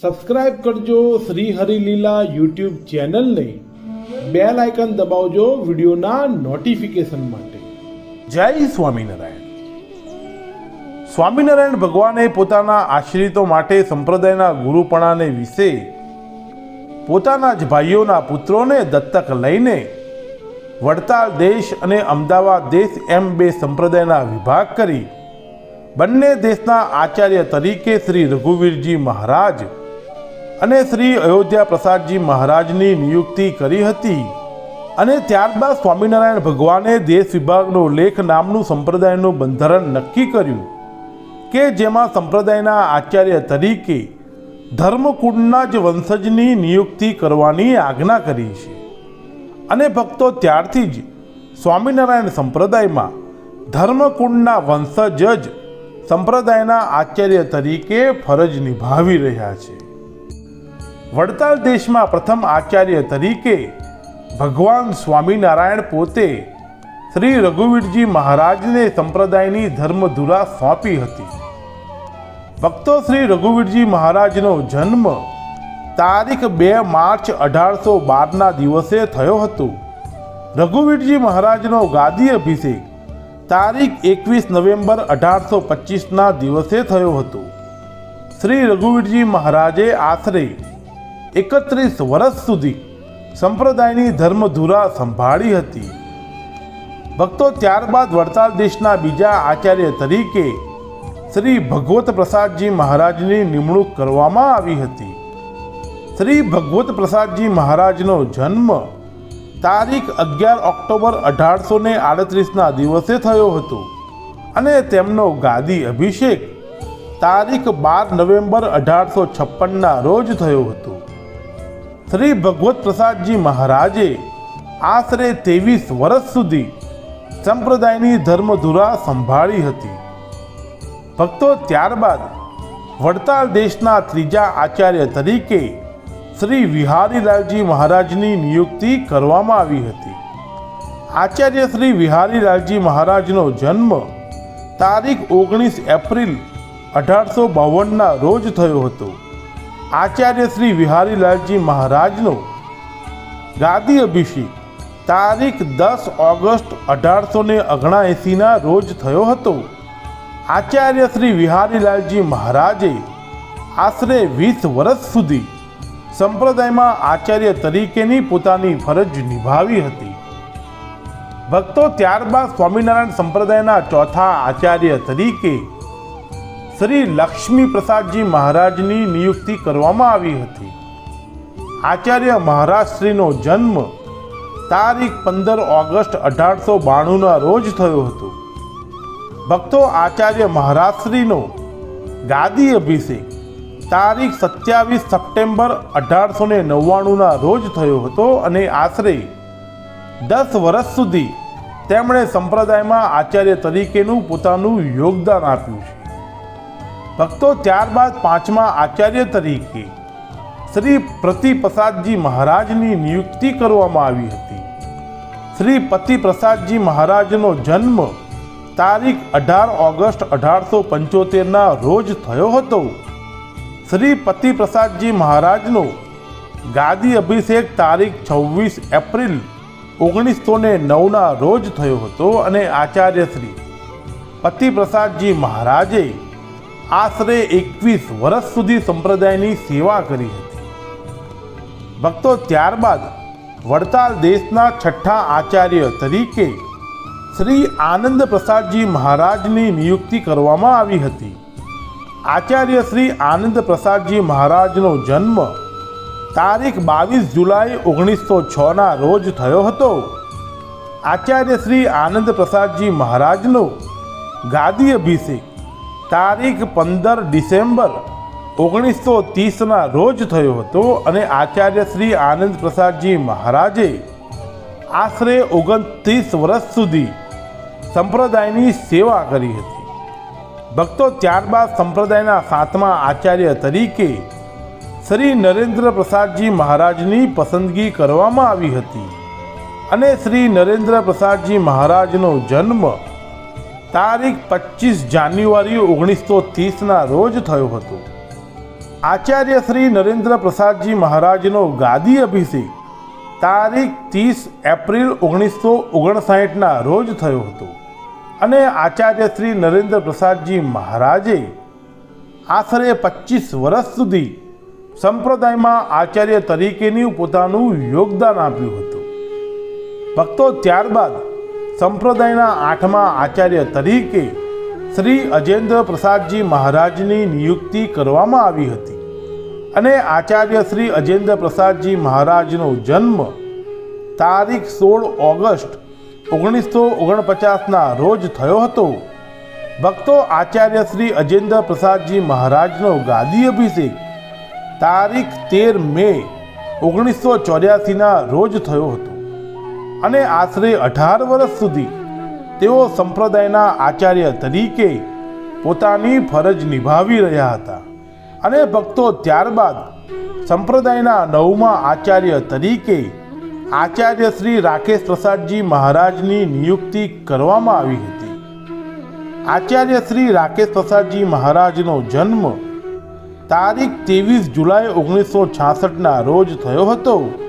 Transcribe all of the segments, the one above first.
Subscribe કરજો Shri Harileela YouTube ચેનલને bell icon દબાવજો વિડીયોના નોટિફિકેશન માટે. જય સ્વામિનારાયણ. સ્વામિનારાયણ ભગવાને પોતાના આશ્રિતો માટે સંપ્રદાયના ગુરુપણાને વિશે પોતાના જ ભાઈઓના પુત્રોને દત્તક લઈને વડતાલ દેશ અને અમદાવાદ દેશ એમ બે સંપ્રદાયના વિભાગ કરી બંને દેશના આચાર્ય તરીકે શ્રી રઘુવીરજી મહારાજ અને શ્રી અયોધ્યા પ્રસાદજી મહારાજની નિયુક્તિ કરી હતી. અને ત્યારબાદ સ્વામિનારાયણ ભગવાને દેશ વિભાગનો લેખ નામનું સંપ્રદાયનું બંધારણ નક્કી કર્યું કે જેમાં સંપ્રદાયના આચાર્ય તરીકે ધર્મકુંડના જ વંશજની નિયુક્તિ કરવાની આજ્ઞા કરી છે. અને ભક્તો ત્યારથી જ સ્વામિનારાયણ સંપ્રદાયમાં ધર્મકુંડના વંશજ જ સંપ્રદાયના આચાર્ય તરીકે ફરજ નિભાવી રહ્યા છે. વડતાલ દેશમાં પ્રથમ આચાર્ય તરીકે ભગવાન સ્વામિનારાયણ પોતે શ્રી રઘુવીરજી મહારાજને સંપ્રદાયની ધર્મધુરા સોંપી હતી. ભક્તો શ્રી રઘુવીરજી મહારાજનો જન્મ તારીખ બે માર્ચ અઢારસો બારના દિવસે થયો હતો. રઘુવીરજી મહારાજનો ગાદી અભિષેક તારીખ એકવીસ નવેમ્બર અઢારસો પચીસના દિવસે થયો હતો. શ્રી રઘુવીરજી મહારાજે આશરે એકત્રીસ વર્ષ સુધી સંપ્રદાયની ધર્મધુરા સંભાળી હતી. ભક્તો ત્યારબાદ વડતાલ દેશના બીજા આચાર્ય તરીકે શ્રી ભગવત પ્રસાદજી મહારાજની નિમણૂક કરવામાં આવી હતી. શ્રી ભગવત પ્રસાદજી મહારાજનો જન્મ તારીખ અગિયાર ઓક્ટોબર અઢારસો ને આડત્રીસના દિવસે થયો હતો અને તેમનો ગાદી અભિષેક તારીખ બાર નવેમ્બર અઢારસો છપ્પનના રોજ થયો હતો. શ્રી ભગવત પ્રસાદજી મહારાજે આશરે ત્રેવીસ વર્ષ સુધી સંપ્રદાયની ધર્મધુરા સંભાળી હતી. ભક્તો ત્યારબાદ વડતાલ દેશના ત્રીજા આચાર્ય તરીકે શ્રી વિહારીલાલજી મહારાજની નિયુક્તિ કરવામાં આવી હતી. આચાર્ય શ્રી વિહારીલાલજી મહારાજનો જન્મ તારીખ ઓગણીસ એપ્રિલ અઢારસો બાવનના રોજ થયો હતો. આચાર્ય શ્રી વિહારીલાલજી મહારાજનો ગાદી અભિષેક તારીખ દસ ઓગસ્ટ અઢારસો ને ઓગણએંસીના રોજ થયો હતો. આચાર્ય શ્રી વિહારીલાલજી મહારાજે આશરે વીસ વર્ષ સુધી સંપ્રદાયમાં આચાર્ય તરીકેની પોતાની ફરજ નિભાવી હતી. ભક્તો ત્યારબાદ સ્વામિનારાયણ સંપ્રદાયના ચોથા આચાર્ય તરીકે શ્રી લક્ષ્મી પ્રસાદજી મહારાજની નિયુક્તિ કરવામાં આવી હતી. આચાર્ય મહારાજશ્રીનો જન્મ તારીખ પંદર ઓગસ્ટ અઢારસો બાણુંના રોજ થયો હતો. ભક્તો આચાર્ય મહારાજશ્રીનો ગાદી અભિષેક તારીખ સત્યાવીસ સપ્ટેમ્બર અઢારસો ને નવ્વાણુંના રોજ થયો હતો અને આશરે દસ વર્ષ સુધી તેમણે સંપ્રદાયમાં આચાર્ય તરીકેનું પોતાનું યોગદાન આપ્યું છે. ભક્તો ત્યારબાદ પાંચમા આચાર્ય તરીકે શ્રી પ્રતિપ્રસાદજી મહારાજની નિયુક્તિ કરવામાં આવી હતી. શ્રી પતિપ્રસાદજી મહારાજનો જન્મ તારીખ અઢાર ઓગસ્ટ અઢારસો પંચોતેરના રોજ થયો હતો. શ્રી પતિપ્રસાદજી મહારાજનો ગાદી અભિષેક તારીખ છવ્વીસ એપ્રિલ ઓગણીસો ને નવના રોજ થયો હતો અને આચાર્ય શ્રી પતિપ્રસાદજી મહારાજે આશરે એકવીસ વર્ષ સુધી સંપ્રદાયની સેવા કરી હતી. ભક્તો ત્યારબાદ વડતાલ દેશના છઠ્ઠા આચાર્ય તરીકે શ્રી આનંદ પ્રસાદજી મહારાજની નિયુક્તિ કરવામાં આવી હતી. આચાર્ય શ્રી આનંદ પ્રસાદજી મહારાજનો જન્મ તારીખ બાવીસ જુલાઈ ઓગણીસો છના રોજ થયો હતો. આચાર્ય શ્રી આનંદ પ્રસાદજી મહારાજનો ગાદી અભિષેક તારીખ પંદર ડિસેમ્બર ઓગણીસો ત્રીસના રોજ થયો હતો અને આચાર્ય શ્રી આનંદ પ્રસાદજી મહારાજે આશરે ઓગણત્રીસ વર્ષ સુધી સંપ્રદાયની સેવા કરી હતી. ભક્તો ત્યારબાદ સંપ્રદાયના સાતમા આચાર્ય તરીકે શ્રી નરેન્દ્ર પ્રસાદજી મહારાજની પસંદગી કરવામાં આવી હતી અને શ્રી નરેન્દ્ર પ્રસાદજી મહારાજનો જન્મ તારીખ પચીસ જાન્યુઆરી ઓગણીસો ત્રીસના રોજ થયો હતો. આચાર્ય શ્રી નરેન્દ્ર પ્રસાદજી મહારાજનો ગાદી અભિષેક તારીખ ત્રીસ એપ્રિલ ઓગણીસો ઓગણસાઠના રોજ થયો હતો અને આચાર્ય શ્રી નરેન્દ્ર પ્રસાદજી મહારાજે આશરે પચીસ વર્ષ સુધી સંપ્રદાયમાં આચાર્ય તરીકેનું પોતાનું યોગદાન આપ્યું હતું. ભક્તો ત્યારબાદ સંપ્રદાયના આઠમા આચાર્ય તરીકે શ્રી અજેન્દ્ર પ્રસાદજી મહારાજની નિયુક્તિ કરવામાં આવી હતી. અને આચાર્ય શ્રી અજેન્દ્ર પ્રસાદજી મહારાજનો જન્મ તારીખ સોળ ઓગસ્ટ ઓગણીસો ઓગણપચાસના રોજ થયો હતો. ભક્તો આચાર્ય શ્રી અજેન્દ્ર પ્રસાદજી મહારાજનો ગાદી અભિષેક તારીખ તેર મે ઓગણીસો ચોર્યાસીના રોજ થયો હતો. અને આશરે અઢાર વર્ષ સુધી તેઓ સંપ્રદાયના આચાર્ય તરીકે પોતાની ફરજ નિભાવી રહ્યા હતા. અને ભક્તો ત્યારબાદ સંપ્રદાયના નવમા આચાર્ય તરીકે આચાર્ય શ્રી રાકેશ પ્રસાદજી મહારાજની નિયુક્તિ કરવામાં આવી હતી. આચાર્ય શ્રી રાકેશ પ્રસાદજી મહારાજનો જન્મ તારીખ ત્રેવીસ જુલાઈ ઓગણીસો છાસઠના રોજ થયો હતો.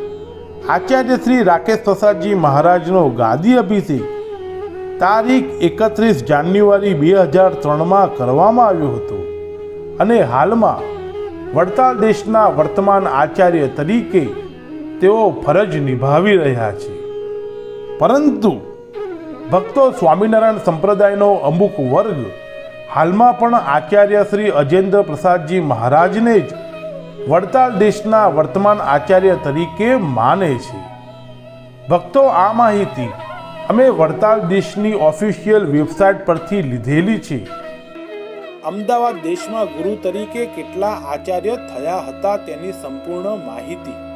આચાર્ય શ્રી રાકેશ પ્રસાદજી મહારાજનો ગાદી અભિષેક તારીખ એકત્રીસ જાન્યુઆરી બે હજાર ત્રણમાં કરવામાં આવ્યો હતો. અને હાલમાં વડતાલ દેશના વર્તમાન આચાર્ય તરીકે તેઓ ફરજ નિભાવી રહ્યા છે. પરંતુ ભક્તો સ્વામિનારાયણ સંપ્રદાયનો અમુક વર્ગ હાલમાં પણ આચાર્ય શ્રી અજેન્દ્ર પ્રસાદજી મહારાજને જ વડતાલ દેશના વર્તમાન આચાર્ય તરીકે માને છે. ભક્તો આ માહિતી અમે વડતાલ દેશની ઓફિશિયલ વેબસાઇટ પરથી લીધેલી છે. અમદાવાદ દેશમાં ગુરુ તરીકે કેટલા આચાર્ય થયા હતા તેની સંપૂર્ણ માહિતી